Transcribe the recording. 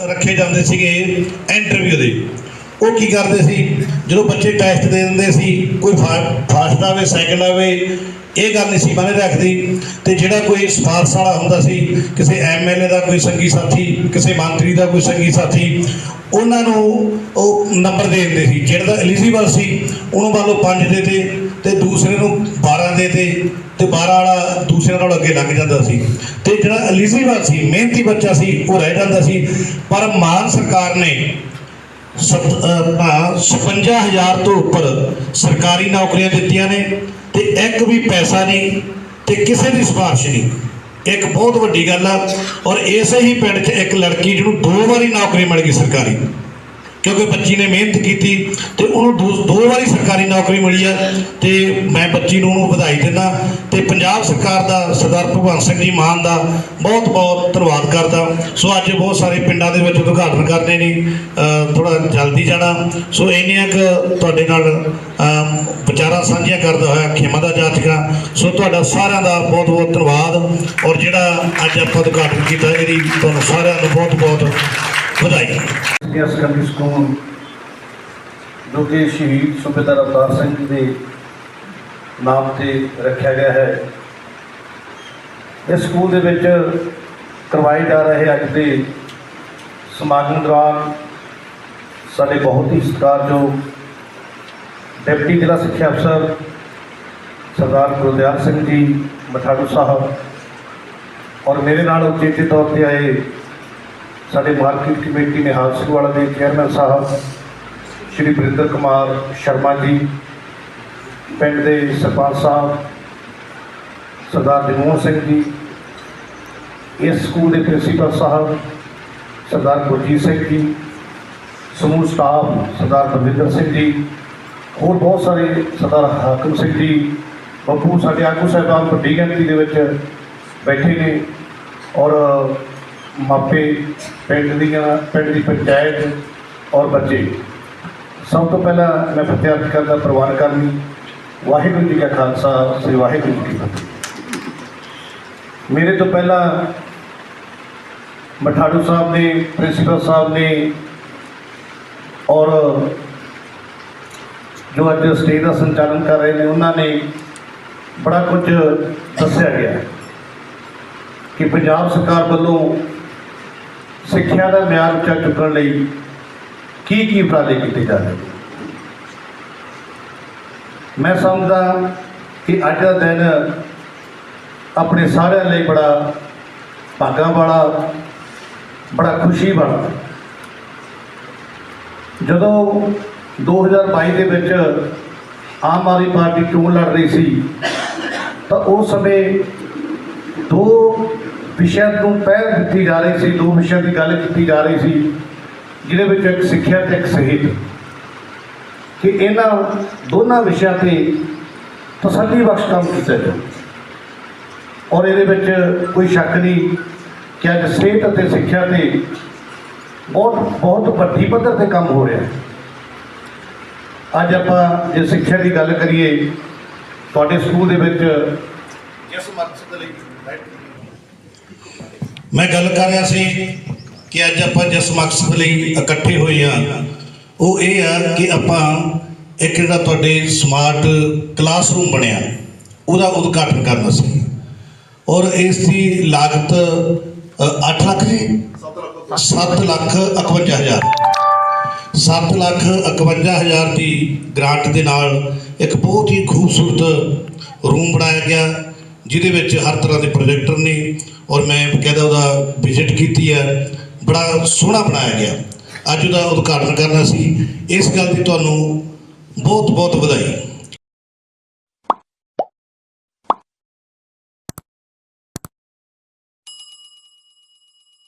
ਰੱਖੇ ਜਾਂਦੇ ਸੀਗੇ ਇੰਟਰਵਿਊ ਦੇ। ਉਹ ਕੀ ਕਰਦੇ ਸੀ? ਜਦੋਂ ਬੱਚੇ ਟੈਸਟ ਦੇ ਦਿੰਦੇ ਸੀ, ਕੋਈ ਫਸਟ ਆਵੇ ਸੈਕਿੰਡ ਆਵੇ ਇਹ ਗੱਲ ਨਹੀਂ ਸੀ ਬਣੇ ਰੱਖਦੀ ਤੇ ਜਿਹੜਾ ਕੋਈ ਸਪਾਰਸ਼ ਵਾਲਾ ਹੁੰਦਾ ਸੀ, ਕਿਸੇ ਐਮਐਲਏ ਦਾ ਕੋਈ ਸੰਗੀ ਸਾਥੀ, ਕਿਸੇ ਮੰਤਰੀ ਦਾ ਕੋਈ ਸੰਗੀ ਸਾਥੀ, ਉਹਨਾਂ ਨੂੰ ਉਹ ਨੰਬਰ ਦੇ ਦਿੰਦੇ ਸੀ। ਜਿਹੜਾ ਤਾਂ ਐਲੀਜੀਬਲ ਸੀ, ਉਹਨੂੰ ਮੰਨ ਲਓ 5 ਦੇ ਤੇ ਤੇ ਦੂਸਰੇ ਨੂੰ 12 ਦੇ ਤੇ ਤੇ 12 ਵਾਲਾ ਦੂਸਰੇ ਨਾਲ ਅੱਗੇ ਲੱਗ ਜਾਂਦਾ ਸੀ। ਤੇ ਜਿਹੜਾ ਐਲੀਜੀਬਲ ਸੀ, ਮਿਹਨਤੀ ਬੱਚਾ ਸੀ, ਉਹ ਰਹਿ ਜਾਂਦਾ ਸੀ। ਪਰ ਮਾਨ ਸਰਕਾਰ ਨੇ 56000 ਤੋਂ ਉੱਪਰ ਸਰਕਾਰੀ ਨੌਕਰੀਆਂ ਦਿੱਤੀਆਂ ਨੇ ਤੇ ਇੱਕ ਵੀ ਪੈਸਾ ਨਹੀਂ ਤੇ ਕਿਸੇ ਦੀ ਸਿਫਾਰਿਸ਼ ਨਹੀਂ। ਇੱਕ ਬਹੁਤ ਵੱਡੀ ਗੱਲ ਆ ਔਰ ਇਸੇ ਹੀ ਪਿੰਡ 'ਚ ਇੱਕ ਲੜਕੀ ਜਿਹਨੂੰ ਦੋ ਵਾਰੀ ਨੌਕਰੀ ਮਿਲ ਗਈ ਸਰਕਾਰੀ। ਕਿਉਂਕਿ ਬੱਚੀ ਨੇ ਮਿਹਨਤ ਕੀਤੀ ਤੇ ਉਹਨੂੰ ਦੋ ਦੋ ਵਾਰੀ ਸਰਕਾਰੀ ਨੌਕਰੀ ਮਿਲੀ ਹੈ ਤੇ ਮੈਂ ਬੱਚੀ ਨੂੰ ਉਹਨੂੰ ਵਧਾਈ ਦਿੰਦਾ ਤੇ ਪੰਜਾਬ ਸਰਕਾਰ ਦਾ ਸਰਦਾਰ ਭਗਵੰਤ ਸਿੰਘ ਜੀ ਮਾਨ ਦਾ ਬਹੁਤ ਬਹੁਤ ਧੰਨਵਾਦ ਕਰਦਾ। ਸੋ ਅੱਜ ਬਹੁਤ ਸਾਰੇ ਪਿੰਡਾਂ ਦੇ ਵਿੱਚ ਉਦਘਾਟਨ ਕਰਨੇ ਨੇ ਥੋੜਾ ਜਲਦੀ ਜਾਣਾ। ਸੋ ਇੰਨੀਆਂ ਕੁ ਤੁਹਾਡੇ ਨਾਲ ਵਿਚਾਰਾਂ ਸਾਂਝੀਆਂ ਕਰਦਾ ਹੋਇਆ ਖਿਮਾ ਦਾ ਜਾਚਕਾਂ। ਸੋ ਤੁਹਾਡਾ ਸਾਰਿਆਂ ਦਾ ਬਹੁਤ ਬਹੁਤ ਧੰਨਵਾਦ। ਔਰ ਜਿਹੜਾ ਅੱਜ ਆਪਾਂ ਉਦਘਾਟਨ ਕੀਤਾ, ਇਹਦੀ ਤੁਹਾਨੂੰ ਸਾਰਿਆਂ ਨੂੰ ਬਹੁਤ ਬਹੁਤ ਵਧਾਈ। ਸੀਨੀਅਰ ਸੈਕੰਡਰੀ ਸਕੂਲ ਜੋ ਕਿ ਸ਼ਹੀਦ ਸੂਬੇਦਾਰ ਅਵਤਾਰ ਸਿੰਘ ਜੀ ਦੇ ਨਾਮ ਤੇ ਰੱਖਿਆ ਗਿਆ ਹੈ। ਇਸ ਸਕੂਲ ਦੇ ਵਿੱਚ ਕਰਵਾਏ ਜਾ ਰਹੇ ਅੱਜ ਦੇ ਸਮਾਗਮ ਦੌਰਾਨ ਸਾਡੇ ਬਹੁਤ ਹੀ ਸਤਿਕਾਰਯੋਗ ਡਿਪਟੀ ਜ਼ਿਲ੍ਹਾ ਸਿੱਖਿਆ ਅਫਸਰ ਸਰਦਾਰ ਗੁਰਦਿਆਲ ਸਿੰਘ ਜੀ ਮਠਾੜੂ ਸਾਹਿਬ ਔਰ ਮੇਰੇ ਨਾਲ ਉਚੇਚੇ ਤੌਰ ਤੇ ਆਏ ਸਾਡੇ ਮਾਰਕੀਟ ਕਮੇਟੀ ਨਿਹਾਲ ਸਿੰਘ ਵਾਲਾ ਦੇ ਚੇਅਰਮੈਨ ਸਾਹਿਬ ਸ਼੍ਰੀ ਬਰਿੰਦਰ ਕੁਮਾਰ ਸ਼ਰਮਾ ਜੀ, ਪਿੰਡ ਦੇ ਸਰਪੰਚ ਸਾਹਿਬ, ਸਰਦਾਰ ਜਗਮੋਹਨ ਸਿੰਘ ਜੀ, ਇਸ ਸਕੂਲ ਦੇ ਪ੍ਰਿੰਸੀਪਲ ਸਾਹਿਬ, ਸਰਦਾਰ ਗੁਰਜੀਤ ਸਿੰਘ ਜੀ, ਸਮੂਹ ਸਟਾਫ ਸਰਦਾਰ ਬਲਵਿੰਦਰ ਸਿੰਘ ਜੀ, ਹੋਰ ਬਹੁਤ ਸਾਰੇ ਸਰਦਾਰ ਹਾਕਮ ਸਿੰਘ ਜੀ, ਬੱਬੂ ਸਾਡੇ ਆਗੂ ਸਾਹਿਬਾਨ ਵੱਡੀ ਗਿਣਤੀ ਦੇ ਵਿੱਚ ਬੈਠੇ ਨੇ ਔਰ ਮਾਪੇ, ਪਿੰਡ ਦੀਆਂ, ਪਿੰਡ ਦੀ ਪੰਚਾਇਤ ਔਰ ਬੱਚੇ। ਸਭ ਤੋਂ ਪਹਿਲਾਂ ਮੈਂ ਫਤਿਹ ਅਰਜ਼ ਕਰਦਾ ਪ੍ਰਵਾਨ ਕਰਨੀ ਵਾਹਿਗੁਰੂ ਜੀ ਕਾ ਖਾਲਸਾ, ਸ੍ਰੀ ਵਾਹਿਗੁਰੂ ਜੀ ਕੀ ਫਤਿਹ। ਮੇਰੇ ਤੋਂ ਪਹਿਲਾਂ ਮਠਾੜੂ ਸਾਹਿਬ ਨੇ ਪ੍ਰਿੰਸੀਪਲ ਸਾਹਿਬ ਨੇ ਔਰ ਜੋ ਅੱਜ ਸਟੇਜ ਦਾ ਸੰਚਾਲਨ ਕਰ ਰਹੇ ਨੇ, ਉਹਨਾਂ ਨੇ ਬੜਾ ਕੁਝ ਦੱਸਿਆ ਗਿਆ ਕਿ ਪੰਜਾਬ ਸਰਕਾਰ ਵੱਲੋਂ ਸਿੱਖਿਆ ਦਾ ਮਿਆਰ ਉੱਚਾ ਚੁੱਕਣ ਲਈ ਕੀ ਕੀ ਉਪਰਾਲੇ ਕੀਤੇ ਜਾ ਰਹੇ? ਮੈਂ ਸਮਝਦਾ ਕਿ ਅੱਜ ਦਾ ਦਿਨ ਆਪਣੇ ਸਾਰਿਆਂ ਲਈ ਬੜਾ ਭਾਗਾਂ ਵਾਲਾ, ਬੜਾ ਖੁਸ਼ੀ ਵਾਲਾ ਜਦੋਂ 2022 ਦੇ ਵਿੱਚ ਆਮ ਆਦਮੀ ਪਾਰਟੀ ਚੋਣ ਲੜ ਰਹੀ ਸੀ, ਤਾਂ ਉਸ ਸਮੇਂ ਦੋ ਵਿਸ਼ਿਆਂ ਨੂੰ ਪਹਿਲ ਦਿੱਤੀ ਜਾ ਰਹੀ ਸੀ, ਦੋ ਵਿਸ਼ਿਆਂ ਦੀ ਗੱਲ ਕੀਤੀ ਜਾ ਰਹੀ ਸੀ, ਜਿਹਦੇ ਵਿੱਚ ਇੱਕ ਸਿੱਖਿਆ ਤੇ ਇੱਕ ਸਿਹਤ। ਕਿ ਇਹਨਾਂ ਦੋਨਾਂ ਵਿਸ਼ਿਆਂ ਤੇ ਤਸੱਲੀ ਬਖਸ਼ ਕੰਮ ਕੀਤਾ ਜਾਵੇ। ਔਰ ਇਹਦੇ ਵਿੱਚ ਕੋਈ ਸ਼ੱਕ ਨਹੀਂ ਕਿ ਅੱਜ ਸਿਹਤ ਅਤੇ ਸਿੱਖਿਆ ਤੇ ਬਹੁਤ ਬਹੁਤ ਵੱਡੀ ਪੱਧਰ ਤੇ ਕੰਮ ਹੋ ਰਿਹਾ ਹੈ। ਅੱਜ ਆਪਾਂ ਜੇ ਸਿੱਖਿਆ ਦੀ ਗੱਲ ਕਰੀਏ, ਤੁਹਾਡੇ ਸਕੂਲ ਦੇ ਵਿੱਚ ਜਿਸ ਮਕਸਦ ਲਈ ਮੈਂ ਗੱਲ ਕਰ ਰਿਹਾ ਸੀ ਕਿ ਅੱਜ ਆਪਾਂ ਜਿਸ ਮਕਸਦ ਲਈ ਇਕੱਠੇ ਹੋਏ ਆ ਉਹ ਇਹ ਆ ਕਿ ਆਪਾਂ ਇੱਕ ਜਿਹੜਾ ਤੁਹਾਡੇ ਸਮਾਰਟ ਕਲਾਸਰੂਮ ਬਣਿਆ, ਉਹਦਾ ਉਦਘਾਟਨ ਕਰਨਾ ਸੀ। ਔਰ ਇਸ ਦੀ ਲਾਗਤ 8 ਲੱਖ ਜੀ? 7 ਲੱਖ 51 ਹਜ਼ਾਰ। 7 ਲੱਖ 51 ਹਜ਼ਾਰ ਦੀ ਗ੍ਰਾਂਟ ਦੇ ਨਾਲ ਇੱਕ ਬਹੁਤ ਹੀ ਖੂਬਸੂਰਤ ਰੂਮ ਬਣਾਇਆ ਗਿਆ, ਜਿਹਦੇ ਵਿੱਚ ਹਰ ਤਰ੍ਹਾਂ ਦੇ ਪ੍ਰੋਜੈਕਟਰ ਨੇ ਔਰ ਮੈਂ ਬਕਾਇਦਾ ਉਹਦਾ ਵਿਜ਼ਿਟ ਕੀਤੀ ਹੈ। ਬੜਾ ਸੋਹਣਾ ਬਣਾਇਆ ਗਿਆ। ਅੱਜ ਉਹਦਾ ਉਦਘਾਟਨ ਕਰਨਾ ਸੀ। ਇਸ ਗੱਲ ਦੀ ਤੁਹਾਨੂੰ ਬਹੁਤ ਬਹੁਤ ਵਧਾਈ।